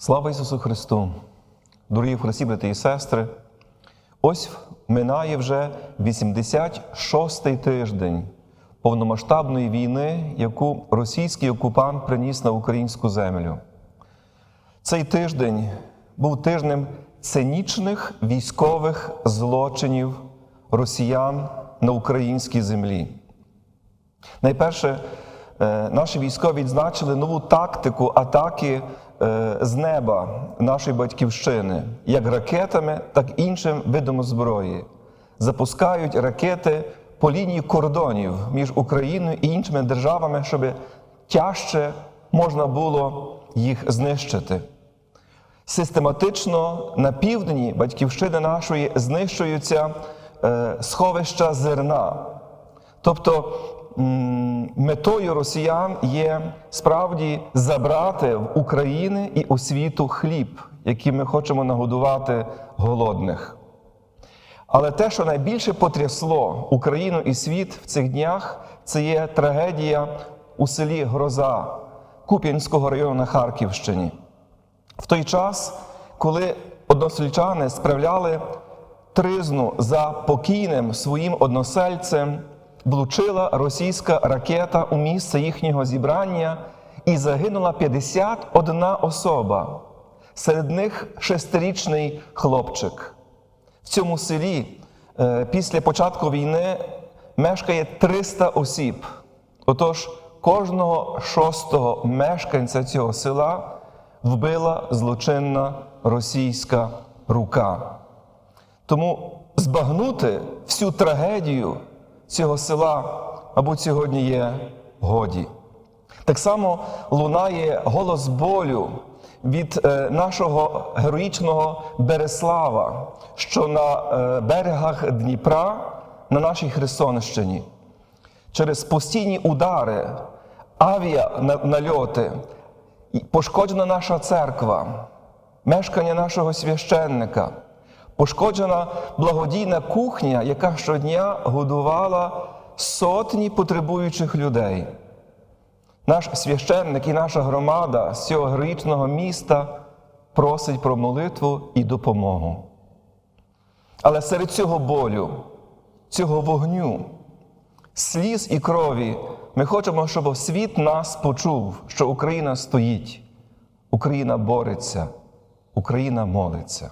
Слава Ісусу Христу! Дорогі Христі, брати і сестри! Ось минає вже 86-й тиждень повномасштабної війни, яку російський окупант приніс на українську землю. Цей тиждень був тижнем цинічних військових злочинів росіян на українській землі. Найперше, наші військові відзначили нову тактику атаки е, з неба нашої батьківщини, як ракетами, так і іншим видом зброї. Запускають ракети по лінії кордонів між Україною і іншими державами, щоб тяжче можна було їх знищити. Систематично на півдні батьківщини нашої знищуються е, сховища зерна. Тобто метою росіян є справді забрати в України і у світу хліб, яким ми хочемо нагодувати голодних. Але те, що найбільше потрясло Україну і світ в цих днях, це є трагедія у селі Гроза Куп'янського району на Харківщині. В той час, коли односельчани справляли тризну за покійним своїм односельцем, влучила російська ракета у місце їхнього зібрання і загинула 51 особа. Серед них шестирічний хлопчик. В цьому селі е, після початку війни мешкає 300 осіб. Отож, кожного шостого мешканця цього села вбила злочинна російська рука. Тому збагнути всю трагедію цього села, мабуть, сьогодні є годі. Так само лунає голос болю від е, нашого героїчного Береслава, що на е, берегах Дніпра на нашій Херсонщині через постійні удари, авіанальоти пошкоджена наша церква, мешкання нашого священника, пошкоджена благодійна кухня, яка щодня годувала сотні потребуючих людей. Наш священник і наша громада з цього героїчного міста просить про молитву і допомогу. Але серед цього болю, цього вогню, сліз і крові ми хочемо, щоб світ нас почув, що Україна стоїть, Україна бореться, Україна молиться.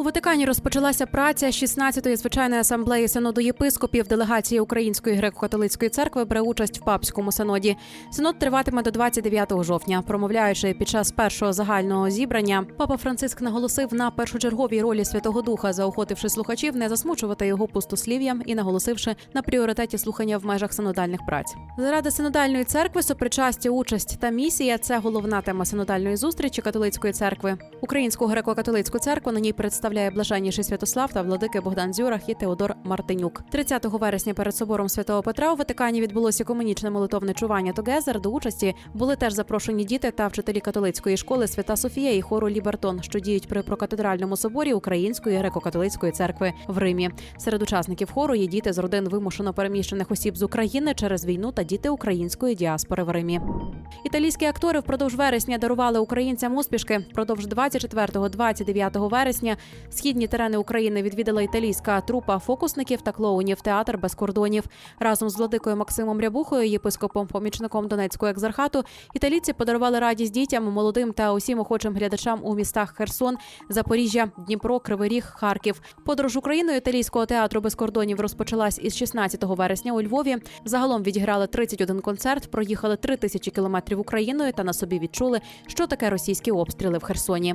У Ватикані розпочалася праця 16-ї звичайної асамблеї синоду єпископів. Делегація Української греко-католицької церкви бере участь в папському синоді. Синод триватиме до 29 жовтня. Промовляючи під час першого загального зібрання, папа Франциск наголосив на першочерговій ролі Святого Духа, заохотивши слухачів не засмучувати його пустослів'ям і наголосивши на пріоритеті слухання в межах синодальних праць. Заради синодальної церкви сопричастя, участь та місія це головна тема синодальної зустрічі католицької церкви. Українську греко-католицьку церкву на ній представляє блаженніший Святослав та владики Богдан Дзюрах і Теодор Мартинюк. 30 вересня перед собором святого Петра у Ватикані відбулося комунічне молитовне чування Тогезер. До участі були теж запрошені діти та вчителі католицької школи Свята Софія і хору Лібертон, що діють при прокатедральному соборі Української греко-католицької церкви в Римі. Серед учасників хору є діти з родин вимушено переміщених осіб з України через війну та діти української діаспори в Римі. Італійські актори впродовж вересня дарували українцям успішки. Впродовж 24-29 вересня східні терени України відвідала італійська трупа фокусників та клоунів Театр без кордонів. Разом з владикою Максимом Рябухою, єпископом помічником Донецького екзархату, італійці подарували радість дітям, молодим та усім охочим глядачам у містах Херсон, Запоріжжя, Дніпро, Кривий Ріг, Харків. Подорож Україною італійського театру без кордонів розпочалась із 16 вересня у Львові. Загалом відіграли 31 концерт, проїхали 3 тисячі кілометрів Україною та на собі відчули, що таке російські обстріли в Херсоні.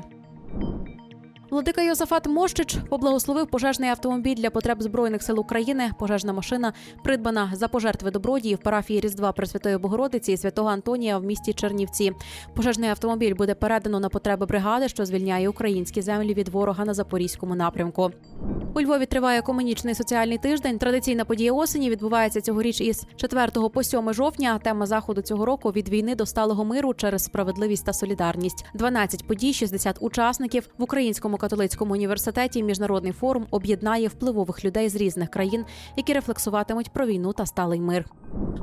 Владика Йосафат Мощич поблагословив пожежний автомобіль для потреб збройних сил України. Пожежна машина придбана за пожертви добродії в парафії Різдва Пресвятої Богородиці і святого Антонія в місті Чернівці. Пожежний автомобіль буде передано на потреби бригади, що звільняє українські землі від ворога на запорізькому напрямку. У Львові триває комунічний соціальний тиждень. Традиційна подія осені відбувається цьогоріч із 4 по 7 жовтня. Тема заходу цього року від війни до сталого миру через справедливість та солідарність. 12 подій, 60 учасників в Українському католицькому університеті. Міжнародний форум об'єднає впливових людей з різних країн, які рефлексуватимуть про війну та сталий мир.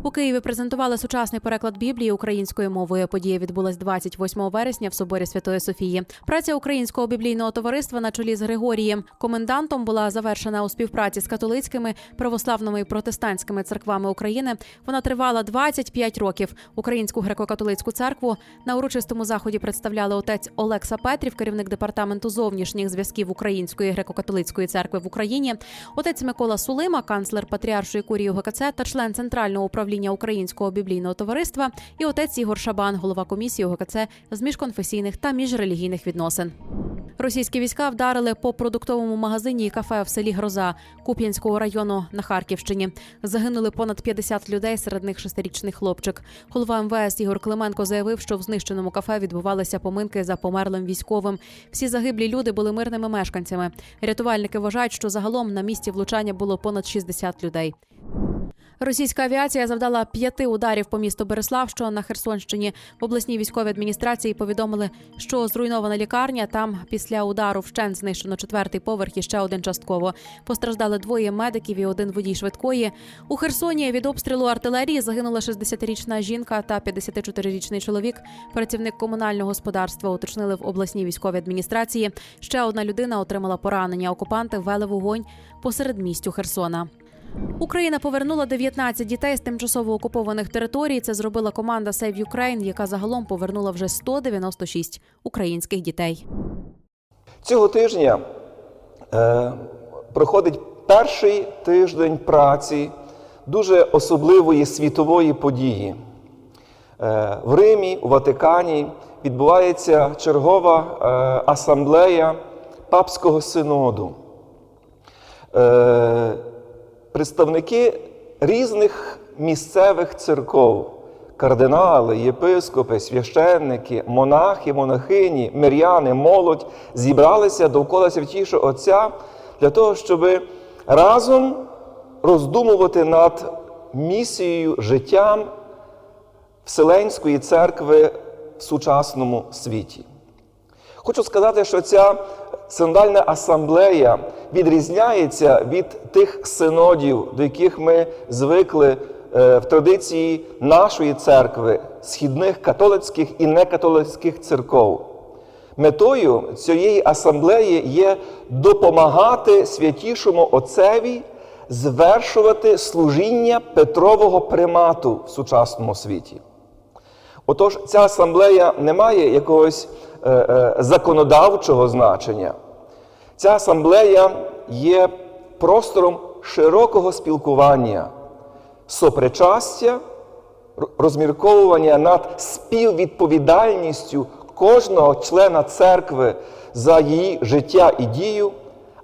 У Києві презентували сучасний переклад Біблії українською мовою. Подія відбулась 28 вересня в соборі Святої Софії. Праця українського біблійного товариства на чолі з Григорієм комендантом була завершена у співпраці з католицькими, православними і протестантськими церквами України. Вона тривала 25 років. Українську греко-католицьку церкву на урочистому заході представляли отець Олекса Петрів, керівник департаменту зовнішніх зв'язків Української греко-католицької церкви в Україні, отець Микола Сулима, канцлер Патріаршої курії ГКЦ та член центрального управління Українського біблійного товариства, і отець Ігор Шабан, голова комісії ОГКЦ з міжконфесійних та міжрелігійних відносин. Російські війська вдарили по продуктовому магазині і кафе в селі Гроза Куп'янського району на Харківщині. Загинули понад 50 людей, серед них шестирічний хлопчик. Голова МВС Ігор Клименко заявив, що в знищеному кафе відбувалися поминки за померлим військовим. Всі загиблі люди були мирними мешканцями. Рятувальники вважають, що загалом на місці влучання було понад 60 людей. Російська авіація завдала п'яти ударів по місту Береслав, що на Херсонщині. В обласній військовій адміністрації повідомили, що зруйнована лікарня. Там після удару вщент знищено четвертий поверх і ще один частково. Постраждали двоє медиків і один водій швидкої. У Херсоні від обстрілу артилерії загинула 60-річна жінка та 54-річний чоловік. Працівник комунального господарства уточнили в обласній військовій адміністрації. Ще одна людина отримала поранення. Окупанти ввели вогонь посеред містю Херсона. Україна повернула 19 дітей з тимчасово окупованих територій. Це зробила команда Save Ukraine, яка загалом повернула вже 196 українських дітей. Цього тижня е, проходить перший тиждень праці дуже особливої світової події. Е, в Римі, у Ватикані відбувається чергова е, асамблея Папського синоду. Е, представники різних місцевих церков, кардинали, єпископи, священники, монахи, монахині, миряни, молодь зібралися довкола святішого Отця для того, щоб разом роздумувати над місією життям Вселенської церкви в сучасному світі. Хочу сказати, що ця синодальна асамблея відрізняється від тих синодів, до яких ми звикли е, в традиції нашої церкви, східних католицьких і некатолицьких церков. Метою цієї асамблеї є допомагати святішому Отцеві звершувати служіння Петрового примату в сучасному світі. Отож, ця асамблея не має якогось законодавчого значення. Ця асамблея є простором широкого спілкування, сопричастя, розмірковування над співвідповідальністю кожного члена церкви за її життя і дію,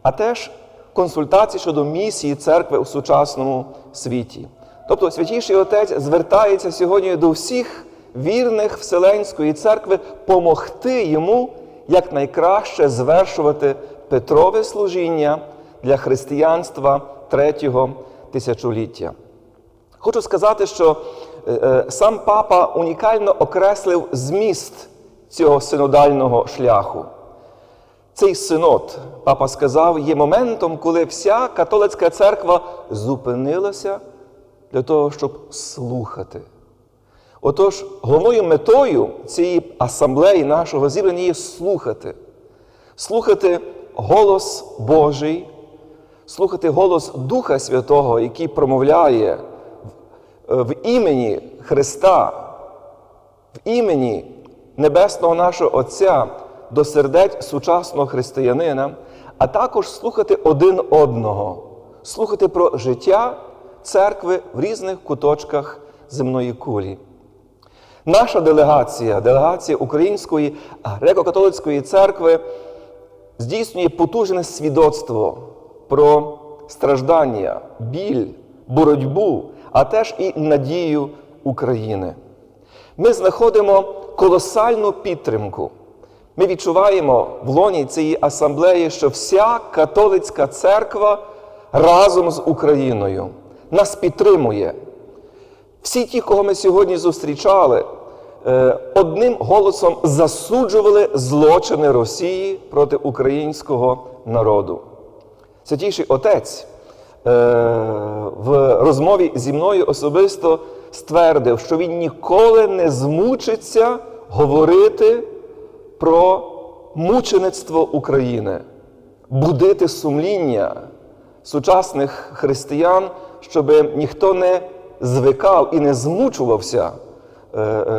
а теж консультації щодо місії церкви у сучасному світі. Тобто Святіший Отець звертається сьогодні до всіх вірних Вселенської церкви помогти йому якнайкраще звершувати Петрове служіння для християнства третього тисячоліття. Хочу сказати, що е, е, сам папа унікально окреслив зміст цього синодального шляху. Цей синод, папа сказав, є моментом, коли вся католицька церква зупинилася для того, щоб слухати. Отож, головною метою цієї асамблеї нашого зібрання є слухати, слухати голос Божий, слухати голос Духа Святого, який промовляє в, імені Христа, в імені Небесного нашого Отця до сердець сучасного християнина, а також слухати один одного, слухати про життя церкви в різних куточках земної кулі. Наша делегація, делегація Української греко-католицької церкви, здійснює потужне свідоцтво про страждання, біль, боротьбу, а теж і надію України. Ми знаходимо колосальну підтримку, Ми відчуваємо в лоні цієї асамблеї, що вся католицька церква разом з Україною нас підтримує. Всі ті, кого ми сьогодні зустрічали, одним голосом засуджували злочини Росії проти українського народу. Святіший Отець е, в розмові зі мною особисто ствердив, що він ніколи не змучиться говорити про мучеництво України, будити сумління сучасних християн, щоб ніхто не звикав і не змучувався е, е,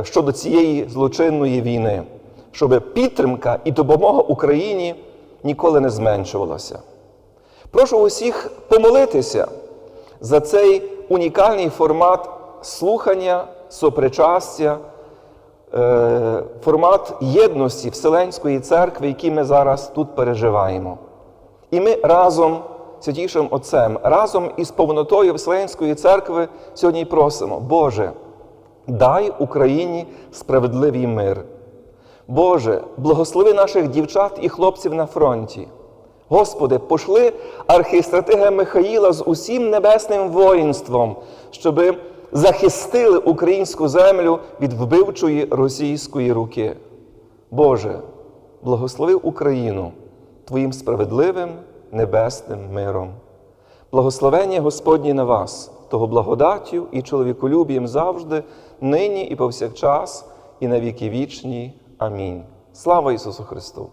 щодо цієї злочинної війни, щоб підтримка і допомога Україні ніколи не зменшувалася. Прошу усіх помолитися за цей унікальний формат слухання, сопричастя, е, формат єдності Вселенської церкви, який ми зараз тут переживаємо. І ми разом Святішим Отцем, разом із повнотою Вселенської церкви сьогодні просимо, Боже, дай Україні справедливий мир. Боже, благослови наших дівчат і хлопців на фронті. Господи, пошли архістратига Михаїла з усім небесним воїнством, щоби захистили українську землю від вбивчої російської руки. Боже, благослови Україну Твоїм справедливим небесним миром. Благословення Господнє на вас, того благодаттю і чоловіколюбієм завжди, нині і повсякчас, і на віки вічні. Амінь. Слава Ісусу Христу!